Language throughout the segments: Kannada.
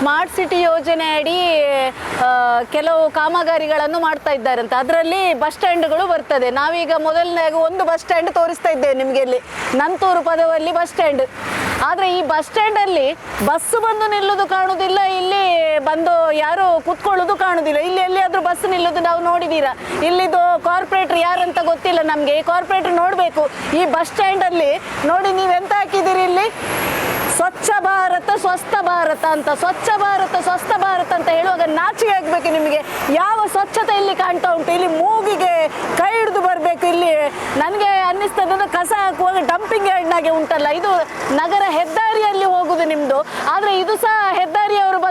ಸ್ಮಾರ್ಟ್ ಸಿಟಿ ಯೋಜನೆ ಅಡಿ ಕೆಲವು ಕಾಮಗಾರಿಗಳನ್ನು ಮಾಡ್ತಾ ಇದ್ದಾರಂತೆ. ಅದರಲ್ಲಿ ಬಸ್ ಸ್ಟ್ಯಾಂಡ್ಗಳು ಬರ್ತದೆ. ನಾವೀಗ ಮೊದಲನೇ ಒಂದು ಬಸ್ ಸ್ಟ್ಯಾಂಡ್ ತೋರಿಸ್ತಾ ಇದ್ದೇವೆ ನಿಮಗೆ ಇಲ್ಲಿ. ನಂತೂರು ಪದವಲ್ಲಿ ಬಸ್ ಸ್ಟ್ಯಾಂಡ್. ಆದರೆ ಈ ಬಸ್ ಸ್ಟ್ಯಾಂಡಲ್ಲಿ ಬಸ್ಸು ಬಂದು ನಿಲ್ಲುವುದು ಕಾಣುವುದಿಲ್ಲ ಇಲ್ಲಿ ಬಂದು ಯಾರು ಕುತ್ಕೊಳ್ಳೋದು ಕಾಣುವುದಿಲ್ಲ ಇಲ್ಲಿ ಎಲ್ಲಿಯಾದರೂ ಬಸ್ ನಿಲ್ಲುವುದು ನಾವು ನೋಡಿದ್ದೀರಾ ಇಲ್ಲಿದು ಕಾರ್ಪೊರೇಟ್ರ್ ಯಾರಂತ ಗೊತ್ತಿಲ್ಲ ನಮಗೆ. ಈ ಕಾರ್ಪೊರೇಟ್ರ್ ನೋಡಬೇಕು. ಈ ಬಸ್ ಸ್ಟ್ಯಾಂಡಲ್ಲಿ ನೋಡಿ ನೀವೆಂತ ಹಾಕಿದ್ದೀರಿ ಇಲ್ಲಿ? ಸ್ವಚ್ಛ ಭಾರತ, ಸ್ವಸ್ಥ ಭಾರತ ಅಂತ, ಸ್ವಚ್ಛ ಭಾರತ, ಸ್ವಸ್ಥ ಭಾರತ ಅಂತ ಹೇಳುವಾಗ ನಾಚಿಕೆ ಆಗ್ಬೇಕು ನಿಮಗೆ. ಯಾವ ಸ್ವಚ್ಛತೆ ಇಲ್ಲಿ ಕಾಣ್ತಾ ಉಂಟು? ಇಲ್ಲಿ ಮೂಗಿಗೆ ಕೈ ಹಿಡಿದು ಬರಬೇಕು ಇಲ್ಲಿ. ನನಗೆ ಅನ್ನಿಸ್ತದೆ ಕಸ ಹಾಕುವಾಗ ಡಂಪಿಂಗ್ ಯಾರ್ಡ್ನಾಗೆ ಉಂಟಲ್ಲ, ಇದು ನಗರ ಹೆದ್ದಾರಿಯಲ್ಲಿ ಹೋಗುದು ನಿಮ್ಮದು ಆದರೆ ಇದು ಸಹ ಹೆದ್ದಾರಿಯವರು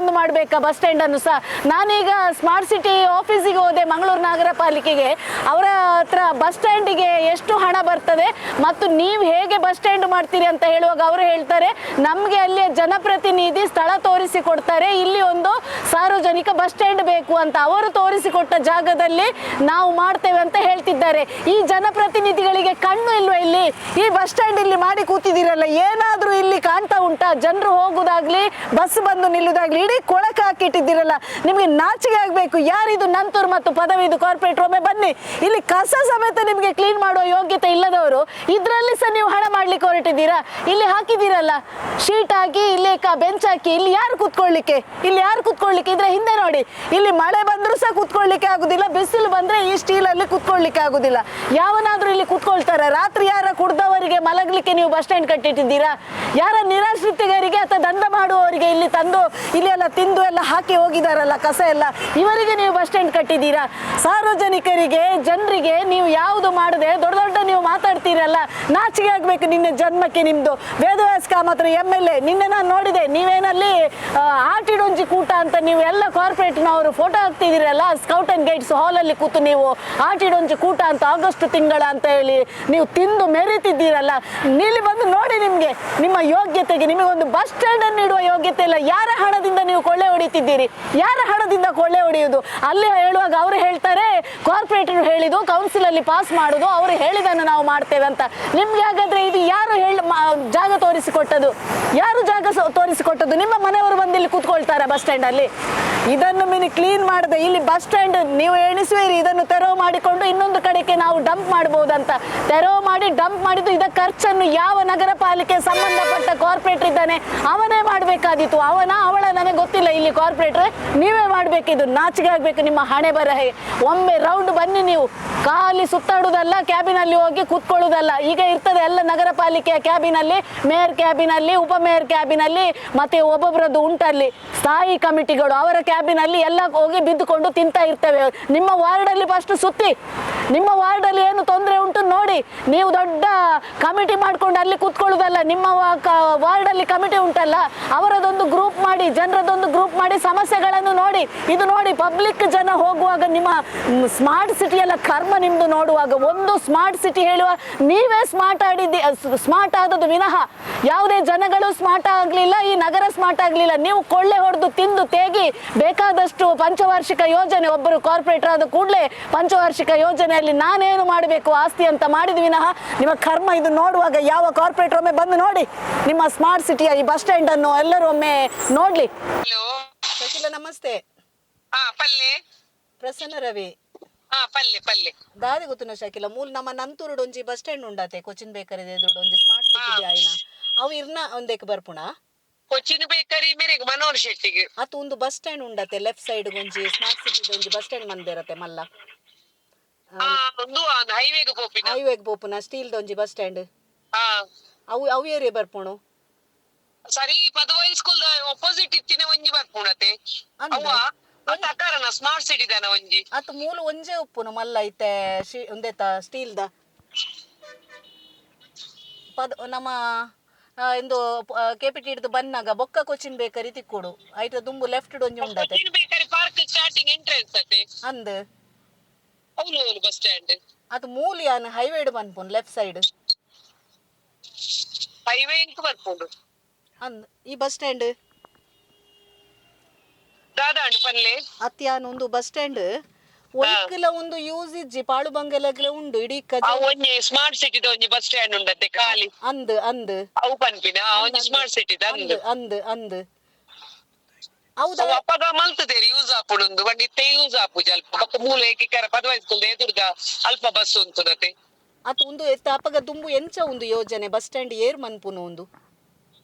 ಬಂದು ಮಾಡಬೇಕಾ ಬಸ್ ಸ್ಟ್ಯಾಂಡನ್ನು ಸಹ? ನಾನೀಗ ಸ್ಮಾರ್ಟ್ ಸಿಟಿ ಆಫೀಸಿಗೆ ಹೋದೆ ಮಂಗಳೂರು ನಗರ ಪಾಲಿಕೆಗೆ. ಅವರ ಹತ್ರ ಬಸ್ ಸ್ಟ್ಯಾಂಡಿಗೆ ಎಷ್ಟು ಹಣ ಬರ್ತದೆ ಮತ್ತು ನೀವು ಹೇಗೆ ಬಸ್ ಸ್ಟ್ಯಾಂಡ್ ಮಾಡ್ತೀರಿ ಅಂತ ಹೇಳುವಾಗ ಅವರು ಹೇಳ್ತಾರೆ, ನಮಗೆ ಅಲ್ಲಿ ಜನಪ್ರತಿನಿಧಿ ಸ್ಥಳ ತೋರಿಸಿ ಕೊಡ್ತಾರೆ, ಇಲ್ಲಿ ಒಂದು ಸಾರ್ವಜನಿಕ ಬಸ್ ಸ್ಟ್ಯಾಂಡ್ ಬೇಕು ಅಂತ ಅವರು ತೋರಿಸಿಕೊಟ್ಟ ಜಾಗದಲ್ಲಿ ನಾವು ಮಾಡ್ತೇವೆ ಅಂತ ಹೇಳ್ತಿದ್ದಾರೆ. ಈ ಜನಪ್ರತಿನಿಧಿಗಳಿಗೆ ಕಣ್ಣು ಇಲ್ವಾ ಇಲ್ಲಿ? ಈ ಬಸ್ ಸ್ಟ್ಯಾಂಡ್ ಇಲ್ಲಿ ಮಾಡಿ ಕೂತಿದ್ದೀರಲ್ಲ, ಏನಾದರೂ ಇಲ್ಲಿ ಕಾಣ್ತಾ ಉಂಟಾ? ಜನರು ಹೋಗುದಾಗ್ಲಿ, ಬಸ್ ಬಂದು ನಿಲ್ಲುದಾಗ್ಲಿ, ಇಡೀ ಕೊಳಕ ಹಾಕಿಟ್ಟಿದ್ದೀರಲ್ಲ, ನಿಮಗೆ ನಾಚಿಕೆ ಆಗಬೇಕು. ಯಾರಿದು ನಂತೂರು ಮತ್ತು ಪದವಿದು ಕಾರ್ಪೊರೇಟ್ ಒಮ್ಮೆ ಬನ್ನಿ. ಇಲ್ಲಿ ಕಸ ಸಮೇತ ನಿಮಗೆ ಕ್ಲೀನ್ ಮಾಡುವ ಯೋಗ್ಯತೆ ಇಲ್ಲದವರು, ಇದರಲ್ಲಿ ಸಹ ನೀವು ಹಣ ಮಾಡ್ಲಿಕ್ಕೆ ಹೊರಟಿದ್ದೀರಾ? ಇಲ್ಲಿ ಹಾಕಿದ್ದೀರಲ್ಲ, ಶೀಟ್ ಹಾಕಿ, ಇಲ್ಲಿ ಬೆಂಚ್ ಹಾಕಿ, ಇಲ್ಲಿ ಯಾರು ಕೂತ್ಕೊಳ್ಳಿಕ್ಕೆ? ಇಲ್ಲಿ ಯಾರು ಕೂತ್ಕೊಳ್ಳಿಕ್ಕೆ? ಇದ್ರೆ ಹಿಂದೆ ನೋಡಿ. ಇಲ್ಲಿ ಮಳೆ ಬಂದರೂ ಸಹ ಕೂತ್ಕೊಳ್ಳಿಕ್ಕೆ ಆಗುದಿಲ್ಲ, ಬಿಸಿಲು ಬಂದ್ರೆ ಈ ಸ್ಟೀಲಲ್ಲಿ ಕೂತ್ಕೊಳ್ಳಿಕ್ಕೆ ಆಗುದಿಲ್ಲ. ಯಾವನಾದ್ರೂ ಇಲ್ಲಿ ಕೂತ್ಕೊಳ್ತಾರೆ. ರಾತ್ರಿ ಯಾರ ಕುಡ್ದವರಿಗೆ ಮಲಗಲಿಕ್ಕೆ ನೀವು ಬಸ್ ಸ್ಟ್ಯಾಂಡ್ ಕಟ್ಟಿಟ್ಟಿದ್ದೀರಾ? ಯಾರ ನಿರಾಶ್ರಿತಿಗರಿಗೆ ಅಥವಾ ದಂಧ ಮಾಡುವವರಿಗೆ ಇಲ್ಲಿ ತಂದು, ಇಲ್ಲಿ ಎಲ್ಲ ತಿಂದು ಎಲ್ಲ ಹಾಕಿ ಹೋಗಿದಾರಲ್ಲ, ಕಸ ಎಲ್ಲ. ಇವರಿಗೆ ನೀವು ಬಸ್ ಸ್ಟ್ಯಾಂಡ್ ಕಟ್ಟಿದ್ದೀರಾ? ಸಾರ್ವಜನಿಕರಿಗೆ, ಜನರಿಗೆ ನೀವು ಯಾವುದು ಮಾಡದೆ ದೊಡ್ಡ ದೊಡ್ಡ ನೀವು ಮಾತಾಡ್ತೀರಲ್ಲ, ನಾಚಿಕೆ ಆಗ್ಬೇಕು ನಿನ್ನ ಜನ್ಮಕ್ಕೆ ನಿಮ್ದು. ವೇದವ್ಯಾಸ ಕಾಮತ್ರ ಎಂ ಎಲ್ ಎ ನಿನ್ನೆ ನಾನು ನೋಡಿದೆ, ನೀವೇನಲ್ಲಿ ಕೂಟ ಅಂತ ನೀವು ಎಲ್ಲ ಕಾರ್ಪೊರೇಟ್ನವರು ಫೋಟೋ ಹಾಕ್ತಿದ್ದೀರಲ್ಲ? ಸ್ಕೌಟ್ ಅಂಡ್ ಗೈಡ್ಸ್ ಹಾಲಲ್ಲಿ ಕೂತು ನೀವು ಆಟಿಡೊಂಚು ಕೂಟ ಅಂತ ಆಗಸ್ಟ್ ತಿಂಗಳ ಅಂತ ಹೇಳಿ ನೀವು ತಿಂದು ಮೆರೀತಿದ್ದೀರಲ್ಲ? ನೀಲಿ ಬಂದು ನೋಡಿ ನಿಮಗೆ, ನಿಮ್ಮ ಯೋಗ್ಯತೆಗೆ ನಿಮಗೊಂದು ಬಸ್ ಸ್ಟ್ಯಾಂಡ್ ಅನ್ನು ಇಡುವ ಯೋಗ್ಯತೆ ಇಲ್ಲ. ಯಾರ ಹಣದಿಂದ ನೀವು ಕೊಳ್ಳೆ ಹೊಡಿತಿದ್ದೀರಿ? ಯಾರ ಹಣದಿಂದ ಕೊಳ್ಳೆ ಹೊಡೆಯುವುದು? ಅಲ್ಲಿ ಹೇಳುವಾಗ ಅವರು ಹೇಳ್ತಾರೆ ಕಾರ್ಪೊರೇಟರ್ ಹೇಳಿದು ಕೌನ್ಸಿಲ್ ಅಲ್ಲಿ ಪಾಸ್ ಮಾಡುದು ಅವರು ಹೇಳಿದನ್ನು ನಾವು ಮಾಡ್ತೇವೆ ಅಂತ. ನಿಮ್ಗೆ ಹಾಗಾದ್ರೆ ಇದು ಯಾರು ಹೇಳಿ ಜಾಗ ತೋರಿಸಿಕೊಟ್ಟದು ಯಾರು ಜಾಗ ಸ- ತೋರಿಸಿಕೊಟ್ಟದ್ದು. ನಿಮ್ಮ ಮನೆಯವರು ಬಂದು ಇಲ್ಲಿ ಕೂತ್ಕೊಳ್ತಾರೆ ಬಸ್ ಸ್ಟ್ಯಾಂಡ್ ಅಲ್ಲಿ ಇದನ್ನು ಮಿನಿ ಕ್ಲೀನ್ ಮಾಡದೆ ಇಲ್ಲಿ ಬಸ್ ಸ್ಟ್ಯಾಂಡ್ ನೀವು ಎಣಿಸುವಿರಿ. ಇದನ್ನು ತೆರವು ಮಾಡಿಕೊಂಡು ಇನ್ನೊಂದು ಕಡೆಗೆ ನಾವು ಡಂಪ್ ಮಾಡಬಹುದಂತ. ತೆರವು ಮಾಡಿ ಡಂಪ್ ಮಾಡಿದ್ದು ಇದರ ಖರ್ಚನ್ನು ಯಾವ ನಗರ ಪಾಲಿಕೆ ಸಂಬಂಧಪಟ್ಟ ಕಾರ್ಪೊರೇಟರ್ ಇದ್ದಾನೆ, ಅವನೇ ಮಾಡಬೇಕಾಗಿತ್ತು ಅವನ, ಅವಳ ನನಗೆ ಗೊತ್ತಿಲ್ಲ ಇಲ್ಲಿ ಕಾರ್ಪೊರೇಟರ್. ನೀವೇ ಮಾಡಬೇಕಿದ್ದು ನಾಚಿಕೆ ಆಗಬೇಕು ನಿಮ್ಮ ಹಣೆ ಬರಹೆ. ಒಮ್ಮೆ ರೌಂಡ್ ಬನ್ನಿ ನೀವು. ಖಾಲಿ ಸುತ್ತಾಡುವುದಲ್ಲ ಕ್ಯಾಬಿನಲ್ಲಿ ಹೋಗಿ ಕೂತ್ಕೊಳ್ಳುವುದಲ್ಲ ಈಗ ಇರ್ತದೆ ಎಲ್ಲ ನಗರ ಪಾಲಿಕೆಯ ಕ್ಯಾಬಿನಲ್ಲಿ, ಮೇಯರ್ ಕ್ಯಾಬಿನಲ್ಲಿ ಉಪಮೇಯರ್ ಕ್ಯಾಬಿನಲ್ಲಿ, ಮತ್ತೆ ಒಬ್ಬೊಬ್ಬರದ್ದು ಉಂಟಲ್ಲಿ. ಸ್ಥಾಯಿ ಕಮಿಟಿಗಳು, ಅವರ ಕ್ಯಾಬಿನಲ್ಲಿ ಎಲ್ಲ ಹೋಗಿ ಬಿದ್ದುಕೊಂಡು ತಿಂತಾ ಇರ್ತೇವೆ. ನಿಮ್ಮ ವಾರ್ಡಲ್ಲಿ ಫಸ್ಟ್ ಸುತ್ತಿ. ನಿಮ್ಮ ವಾರ್ಡಲ್ಲಿ ಏನು ತೊಂದರೆ ಉಂಟು ನೋಡಿ. ನೀವು ದೊಡ್ಡ ಕಮಿಟಿ ಮಾಡ್ಕೊಂಡು ಅಲ್ಲಿ ಕೂತ್ಕೊಳ್ಳೋದಲ್ಲ, ನಿಮ್ಮ ವಾರ್ಡಲ್ಲಿ ಕಮಿಟಿ ಉಂಟಲ್ಲ, ಅವರದೊಂದು ಗ್ರೂಪ್ ಮಾಡಿ, ಜನರದೊಂದು ಗ್ರೂಪ್ ಮಾಡಿ ಸಮಸ್ಯೆಗಳನ್ನು ನೋಡಿ. ಇದು ನೋಡಿ ಪಬ್ಲಿಕ್ ಜನ ಹೋಗುವಾಗ ನಿಮ್ಮ ಸ್ಮಾರ್ಟ್ ಸಿಟಿ ಎಲ್ಲ ಕರ್ಮ ನಿಮ್ಮದು ನೋಡುವಾಗ, ಒಂದು ಸ್ಮಾರ್ಟ್ ಸಿಟಿ ಹೇಳುವ ನೀವೇ ಸ್ಮಾರ್ಟ್ ಆಡಿದ್ದಿ ಸ್ಮಾರ್ಟ್ ಆದದ್ದು ವಿನಃ. ಯಾವುದೇ ಜನಗಳು ಸ್ಮಾರ್ಟ್ ಆಗಲಿಲ್ಲ, ಈ ನಗರ ಸ್ಮಾರ್ಟ್ ಆಗಲಿಲ್ಲ. ನೀವು ಕೊಳ್ಳೆ ಹೊಡೆದು ತಿಂದು ತೇಗಿ ಬೇಕಾದಷ್ಟು ಪಂಚವಾರ್ಷಿಕ ಯೋಜನೆ, ಒಬ್ಬರು ಕಾರ್ಪೊರೇಟರ್ ಆದ ಕೂಡಲೇ ಪಂಚವಾರ್ಷಿಕ ಯೋಜನೆಯಲ್ಲಿ ನಾನೇನು ಮಾಡಬೇಕು ಆಸ್ತಿ ಅಂತ ಮಾಡಿದ ವಿನಃ ನಿಮ್ಮ ಕರ್ಮ ಇದು ನೋಡುವಾಗ ಯಾವ ಕಾರ್ಪೊರೇಟರ್ ಒಮ್ಮೆ ಬಂದು ನೋಡಿ ನಿಮ್ಮ ಸ್ಮಾರ್ಟ್ ಸಿಟಿಯ ಈ ಬಸ್ ಸ್ಟ್ಯಾಂಡ್ ಅನ್ನು ಎಲ್ಲರೂ ಒಮ್ಮೆ ನೋಡ್ಲಿ. ಹಲೋ ಶಕಿಲ ನಮಸ್ತೆ. ಹಾ ಪಲ್ಲೆ. ಪ್ರಸನ್ನ ರವಿ. ಹಾ ಪಲ್ಲೆ ಪಲ್ಲೆ. ದಾದಿ ಗೊತ್ತುನ ಶಕಿಲ ಮೂಲ ನಮ್ಮ ನಂತೂರು ಒಂಜಿ ಬಸ್ ಸ್ಟ್ಯಾಂಡ್ ಉಂಡತೆ ಕೊಚ್ಚಿನ್ ಬೇಕರಿ ಒಂಜಿ ಸ್ಮಾರ್ಟ್ ಸಿಟಿ ಆಯ್ನ? ಅವು ಇರ್ನ ಒಂದೇಕ್ ಬರ್ಪುಣ? ಕೊಚ್ಚಿನ ಬೇಕರಿ ಮೇರೆಗೆ ಮನೋಹರ್ ಶೆಟ್ಟಿಗೆ. ಅತ್ತು ಒಂದು ಬಸ್ ಸ್ಟ್ಯಾಂಡ್ ಉಂಡತೆ ಲೆಫ್ಟ್ ಸೈಡ್ ಒಂಜಿ ಸ್ಮಾರ್ಟ್ ಸಿಟಿ ಒಂಜಿ ಬಸ್ ಸ್ಟ್ಯಾಂಡ್ ಮಂದಿರತ್ತೆ ಮಲ್ಲ. ಹಾ ಒಂದು ಹೈವೇಗ್ ಪೋಪಿನ ಹೈವೇಗ್ ಬೋಪುನ ಸ್ಟೀಲ್ ದೊಂಜಿ ಬಸ್ ಸ್ಟ್ಯಾಂಡ್ ಹಾ. ಅವು ಅವು ಏರಿಯಾ ಬರ್ಪುಣು? ಸರಿ ಪದವೈ ಸ್ಕೂಲ್ ಅಪೋಸಿಟ್ ಇತ್ತಿನ ಒಂಜಿ ಬರ್ಪುಣತೆ. ಅಂದ? ಅವ್ವ ಕಾರಣ ಸ್ಮಾರ್ಟ್ ಸಿಟಿ ದನ ಒಂಜಿ. ಅತ್ತು ಮೂಲ ಒಂಜೆ ಉಪ್ಪುನು ಮಲ್ಲ ಐತೆ ಶಿ ಸ್ಟೀಲ್ ದ? ಪದ ನಮ್ಮ ಆ, ಇಂದು ಕೆಪಿಟಿ ಹಿಡಿದು ಬನ್ನಾಗ ಬೊಕ್ಕ ಕೊಚ್ಚಿನ್ ಬೇಕರಿ ತಿಕ್ಕುಡು. ಐಟ ದುಂಬು ಲೆಫ್ಟ್ ಒಂಜಿ ಉಂಡತೆ. ಕೊಚ್ಚಿನ ಬೇಕರಿ ಪಾರ್ಕ್ ಸ್ಟಾರ್ಟಿಂಗ್ ಎಂಟ್ರೆನ್ಸ್ ಅತೆ. ಅಂದ್? ಅವನು ಬಸ್ ಸ್ಟ್ಯಾಂಡ್ ಅದು ಮೂಲಿ ಆನ್ ಹೈವೇಡ್ ಬನ್ಪುನ್ ಲೆಫ್ಟ್ ಸೈಡ್ ಹೈವೇ ಇಂಕ್ ಬರ್ಪುಂಡು ಅಂದ್ ಈ ಬಸ್ ಸ್ಟ್ಯಾಂಡ್ ದಾದಾಂಡ್ ಪಲ್ಲೆ. ಅತ್ಯಾನ್ ಒಂದು ಬಸ್ ಸ್ಟ್ಯಾಂಡ್ ಒಳಕ್ಕೆಲ್ಲ ಒಂದು ಯೂಸ್ ಇಜ್ಜಿ ಪಾಳು ಉಂಡು ಇಡೀ ಕಜ ಆ ಒಂಜಿ ಸ್ಮಾರ್ಟ್ ಸಿಟಿದ ಒಂಜಿ ಬಸ್ ಸ್ಟ್ಯಾಂಡ್ ಉಂಡತ್ತೆ ಖಾಲಿ. ಅಂದ್ ಅಂದ್. ಅವು ಪನ್ಪಿನ ಆ ಒಂಜಿ ಸ್ಮಾರ್ಟ್ ಸಿಟಿ ಅಂದ್ ಅಂದು ಅಂದ್. ಅಪ್ಪಗ ಮಲ್ತದೇರಿ ಯೂಸ್ ಆಪುಂಡು ಬಟ್ ಇತ್ತೆ ಯೂಸ್ ಆಪುಜಿ ಅಲ್ಪ ಬೊಕ್ಕ ಮೂಲ ಏಕಿಕರ ಪದವ ಸ್ಕೂಲ್ ಎದುರುಗ ಅಲ್ಪ ಬಸ್ ಉಂತುದತೆ ಅತ್ ಉಂದು ಎತ್ತ ಅಪಗ ದುಂಬು ಎಂಚ ಒಂದು ಯೋಜನೆ ಬಸ್ ಸ್ಟ್ಯಾಂಡ್ ಏರ್ ಮನ್ಪುನ ಒಂದು.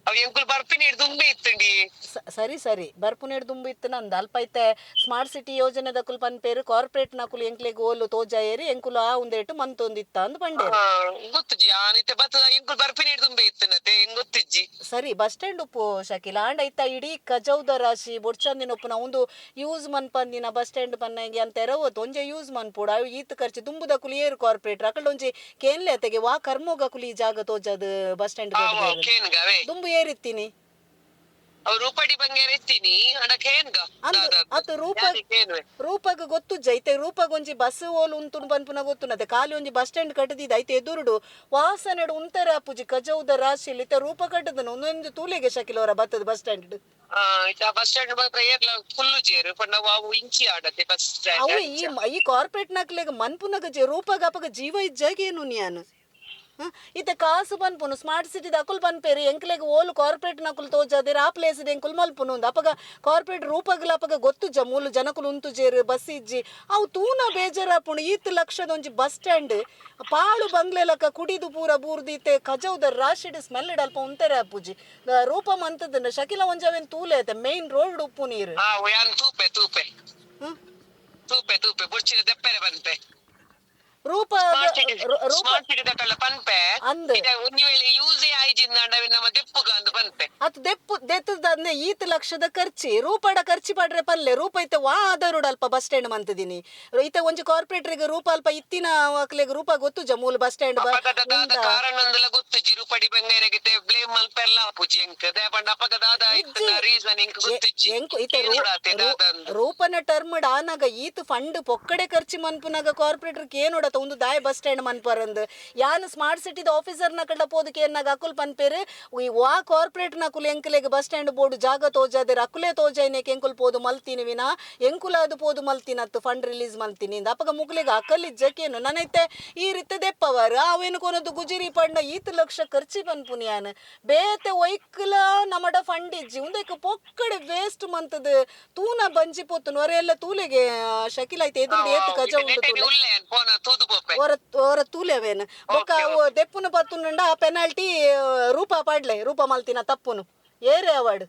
ಅವ್ ಎಂಕುಲ್ ಬರ್ಪಿನಿ ದುಂಬೆ ಇತ್ತಂಡಿ. ಸ- ಸರಿ ಸರಿ. ಬರ್ಪುನೇಡ್ ದುಂಬು ಇತ್ತು ನಂದ ಅಲ್ಪ ಐತೆ. ಸ್ಮಾರ್ಟ್ ಸಿಟಿ ಯೋಜನೆದ ಪನ್ ಪೇರು ಕಾರ್ಪೊರೇಟ್ ನಕುಲು ಎಂಕ್ಲೆಗ್ ಓಲು ತೋಜ ಏರಿ ಎಂಕುಲು ಆ ಒಂದ್ ಮಂತೊಂದಿತ್ತ ಅಂದ್ ಪಂಡೇರು ಹಾ ಗೊತ್ತುಜಿ ಆನಿತ್ತೆ ಬತ್ತದ ಎಂಕುಲ್ ಬರ್ಪಿನಿ ದುಂಬೆ ಇತ್ತನತೆ ಹೆಂಗ್ ಗೊತ್ತಿಜ್ಜಿ. ಸರಿ ಬಸ್ ಸ್ಟ್ಯಾಂಡ್ ಉಪ್ಪು ಶಕಿಲ. ಆಂಡ ಐತ ಇಡೀ ಕಜೌದ ರಾಶಿ ಬೊಡ್ಚಂದಿನ ಉಪ್ಪುನ ಒಂದು ಯೂಸ್ ಮನ್ಪಂದಿನ ಬಸ್ ಸ್ಟ್ಯಾಂಡ್ ಪನ್ನಂಗೆ ಅಂತ ಎರವತ್ತು ಒಂಜೆ ಯೂಸ್ ಮನ್ಪುಡ ಅವು ಈತ್ ಖರ್ಚು ದುಂಬುದ ಕುಲಿ ಏರು ಕಾರ್ಪೊರೇಟ್ ಅಕಲ್ ಒಂಜಿ ಕೇನ್ಲೆ ಅತೆಗೆ ವಾ ಕರ್ಮೋಗ ಕುಲಿ ಈ ಜಾಗ ತೋಜದ್ ಬಸ್ ಸ್ಟಾಂಡ್ ಕೇನ್ಗವೆ. ದುಂಬು ಏರಿತ್ತೀನಿ ಅವ್ ರೂಪಡಿ ಬಂಗಾರ ಎತ್ತೀನಿ ಅಂದ್ ಅತ್ ರೂಪ ರೂಪಗ ಗೊತ್ತು ಜೈತೆ. ರೂಪಗ ಒಂಜಿ ಬಸ್ ಓಲು ಉಂತುಂಡು ಪನ್ಪುನ ಗೊತ್ತುನತೆ ಖಾಲಿ ಒಂಜಿ ಬಸ್ ಸ್ಟ್ಯಾಂಡ್ ಕಟ್ಟದಿದ ಐತೆ ಎದುರುಡು. ವಾಸನೆಡು ಉಂತರ ಪೂಜಿ ಕಜೌದ ರಾಶಿಲಿ ಇತ್ತ ರೂಪ ಕಟ್ಟದನು ಒಂದೊಂದು ತೂಲೆಗೆ ಶಕಿಲವರ ಬತ್ತದ ಬಸ್ ಸ್ಟ್ಯಾಂಡ್ ಬಸ್ ಸ್ಟ್ಯಾಂಡ್ ಮಾತ್ರ ಏರ್ಲ ಫುಲ್ಲು ಜೇರು. ಪಂಡ ಅವು ಇಂಚಿ ಆಡತೆ ಬಸ್ ಅವು ಸ್ಟ್ಯಾಂಡ್ ಈ ಈ ಕಾರ್ಪೊರೇಟ್ ನಕ್ಲೆಗ ಮನ್ಪುನಗ ಜೆ ರೂಪಗ ಅಪಗ ಜೀವ ಇಜ್ಜಾಗೇನು ನಿಯಾನು? ಇತ್ತ ಕಾಸು ಪನ್ಪುನು ಸ್ಮಾರ್ಟ್ ಸಿಟಿದ ಅಕುಲ್ ಪನ್ಪೇರಿ ಎಂಕ್ಲೆಗ್ ಓಲು ಕಾರ್ಪೊರೇಟ್ ನಕುಲು ತೋಜಾದಿರ ಆ ಪ್ಲೇಸ್ ಎಂಕುಲ್ ಮಲ್ಪುನು ಒಂದು ಅಪಗ ಕಾರ್ಪೊರೇಟ್ ರೂಪಗಲ ಅಪಗ ಗೊತ್ತು ಜ ಮೂಲು ಜನಕುಲು ಉಂತು ಜೇರು ಬಸ್ ಇಜ್ಜಿ. ಅವು ತೂನ ಬೇಜಾರಾಪುಣು ಈತ್ ಲಕ್ಷದ ಒಂಜಿ ಬಸ್ ಸ್ಟ್ಯಾಂಡ್. ಪಾಳು ಬಂಗ್ಲೆ ಲಕ ಕುಡಿದು ಪೂರ ಬೂರ್ದಿತ್ತೆ ಕಜೌದ ರಾಶಿಡ್ ಸ್ಮೆಲ್ ಅಲ್ಪ ಉಂತೆರೆ ಅಪ್ಪುಜಿ ರೂಪ ಮಂತದನ್ನ ಶಕಿಲ ಒಂಜಾವೆನ್ ತೂಲೆ ಐತೆ ಮೇನ್ ರೋಡ್ ಉಪ್ಪು ನೀರು. ತೂಪೆ ತೂಪೆ? ತೂಪೆ ತೂಪೆ ಬುಡ್ಚಿನ ದೆಪ್ಪರೆ ಬಂತೆ. ರೂಪ ಸ್ಮಾರ್ಟ್ ಪನ್ಪೆ. ಅಂದ್. ಇದ ಒಂಜಿ ವೇಳೆ ಯೂಸೇ ಆಯ್ಜಿಂದ ನಮ್ಮ ದೆಪ್ಪುಗ ಅಂದು ಪನ್ಪೆ. ಅತ್ ದೆಪ್ಪು ದೆತ್ತದಂದೆ ಈತ್ ಲಕ್ಷದ ಖರ್ಚಿ ರೂಪಡ ಖರ್ಚಿ ಪಡ್ರೆ ಪಲ್ಲೆ. ರೂಪ ಐತೆ ವಾ ಆಧಾರುಡ್ ಅಲ್ಪ ಬಸ್ ಸ್ಟ್ಯಾಂಡ್ ಮಂತದಿನಿ. ಐತೆ ಒಂಜಿ ಕಾರ್ಪೊರೇಟ್ರಿಗೆ ರೂಪ ಅಲ್ಪ ಇತ್ತಿನ ಅಕ್ಲೆಗ್ ರೂಪ ಗೊತ್ತು ಜಮೂಲ್ ಬಸ್ ಸ್ಟ್ಯಾಂಡ್ ಅಪಗದಾದ ಕಾರಣ ಅಂದಲ ಗೊತ್ತು. ಜಿರುಪಡಿ ಬಂಗಾರಗಿತೆ ಬ್ಲೇಮ್ ಮಲ್ಪೆಲ್ಲ ಪೂಜಿ ಎಂಕ್. ದೇಪಂಡ ಅಪಗದಾದ ಇತ್ತ ರೀಸನ್ ಎಂಕ್ ಇತ್ತೆ ಕೇನುಡಾತೆ ರೂಪನ ಟರ್ಮ್ ಆನಾಗ ಈತ್ ಫಂಡ್ ಪೊಕ್ಕಡೆ ಖರ್ಚಿ ಮನ್ಪುನಾಗ ಕಾರ್ಪೊರೇಟರ್ ಕೇನೋಡತ ಒಂದು ದಾಯ ಬಸ್ ಸ್ಟ್ಯಾಂಡ್ ಮನ್ಪರಂದು. ಯಾನ್ ಸ್ಮಾರ್ಟ್ ಸಿಟಿದ ಆಫೀಸರ್ನ ಕಡ್ಡ ಪೋದಕ್ಕೆ ಏನಾಗ ಅಕುಲ್ ಪನ್ಪೇರು ಈ ವಾ ಕಾರ್ಪೊರೇಟ್ ನಕುಲ್ ಎಂಕಲೆಗೆ ಬಸ್ ಸ್ಟ್ಯಾಂಡ್ ಬೋರ್ಡ್ ಜಾಗ ತೋಜಾದಿರ ಅಕುಲೆ ತೋಜೈನೆಕ್ ಎಂಕುಲ್ ಪೋದು ಮಲ್ತೀನಿ ವಿನ ಎಂಕುಲಾದು ಪೋದು ಮಲ್ತಿನತ್ತು ಫಂಡ್ ರಿಲೀಸ್ ಮಲ್ತೀನಿ ಇಂದ. ಅಪ್ಪಗ ಮುಗ್ಲಿಗೆ ಅಕಲ್ ಇಜ್ಜಕೇನು ನನೈತೆ ಈ ರೀತಿ ದೆಪ್ಪವರ್ ಅವೇನು ಕೊನದು ಗುಜಿರಿ ಪಂಡ ಈತ್ ಲಕ್ಷ ಖರ್ಚಿ ಪನ್ಪುನಿಯಾನ್ ಬೇತೆ ವೈಕಲ ನಮಡ ಫಂಡ್ ಇಜ್ಜಿ ಉಂದಕ್ಕೆ ಪೊಕ್ಕಡೆ ವೇಸ್ಟ್ ಮಂತದ ತೂನ ಬಂಜಿ ಪೋತು ನೊರೆ ಎಲ್ಲ ತೂಲೆಗೆ ಶಕಿಲ್ ಐತೆ ಎದುರು ಏತ್ ಕಜ ಉಂಡು ತೂಲೆ. ಹೊರ ಹೊರ ತೂಲೆವೇನು? ಬೊಕ್ಕ ಅವು ದೆಪ್ಪುನು ಪತ್ತುನುಂಡ ಆ ಪೆನಾಲ್ಟಿ ರೂಪ ಪಾಡ್ಲೆ ರೂಪ ಮಲ್ತಿನ ತಪ್ಪುನು. ಏರೆ ಅವಾರ್ಡ್